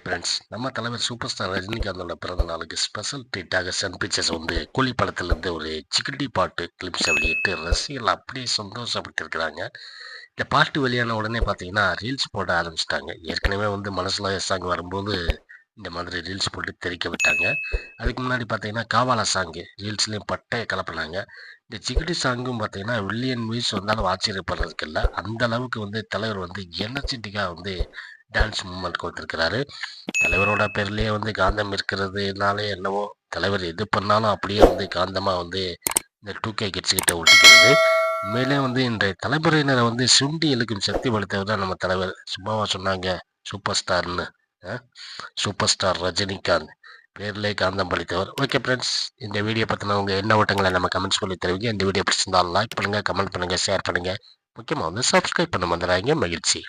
Friends நம்ம தலைவர் super star ரஜினிகாந்தோட பிறந்த நாளுக்கு ஸ்பெஷல் ட்ரீட்டாக சன் பிக்சர்ஸ் வந்து கூலி படத்துலேருந்து ஒரு சிக்கடி பாட்டு கிளிப்ஸை வெளியிட்டு ரசிகர்கள் அப்படியே சந்தோஷப்பட்டிருக்கிறாங்க. இந்த பாட்டு வெளியான உடனே பார்த்தீங்கன்னா ரீல்ஸ் போட ஆரம்பிச்சிட்டாங்க. ஏற்கனவே வந்து மனசில் சாங் வரும்போது இந்த மாதிரி ரீல்ஸ் போட்டு தெரிக்க விட்டாங்க. அதுக்கு முன்னாடி பார்த்தீங்கன்னா காவாலா சாங்கு ரீல்ஸ்லேயும் பட்டையை கலப்பினாங்க. இந்த சிக்கடி சாங்கும் பார்த்தீங்கன்னா வில்லியன் மியூஸ் வந்தாலும் ஆச்சரியப்படுறதுக்கு இல்லை. அந்த அளவுக்கு வந்து தலைவர் வந்து எனர்ஜெட்டிக்காக வந்து டான்ஸ் மூமெண்ட் கொடுத்துருக்கிறாரு. தலைவரோட பேர்லேயே வந்து காந்தம் இருக்கிறதுனாலே என்னவோ தலைவர் எது பண்ணாலும் அப்படியே வந்து காந்தமாக வந்து இந்த டூ கே கிட்ட ஒட்டிக்கிறது. மேலே வந்து இன்றைய தலைமுறையினரை வந்து சுண்டி இழுக்கும் சக்தி வலுத்தவர் தான் நம்ம தலைவர். சும்மாவா சொன்னாங்க சூப்பர் ஸ்டார்னு சூப்பர் ஸ்டார் ரஜினிகாந்த். பேர்லேயே காந்தம் பளித்தவர் ஓகே ஃப்ரெண்ட்ஸ் இந்த வீடியோ பற்றின உங்கள் என்ன ஓட்டங்களை நம்ம கமெண்ட்ஸ் பண்ணி தெரிவிங்க. இந்த வீடியோ பிடிச்சிருந்தாலும் லைக் பண்ணுங்கள் கமெண்ட் பண்ணுங்கள் ஷேர் பண்ணுங்கள் முக்கியமாக வந்து சப்ஸ்கிரைப் பண்ண வந்துடுறாங்க மகிழ்ச்சி.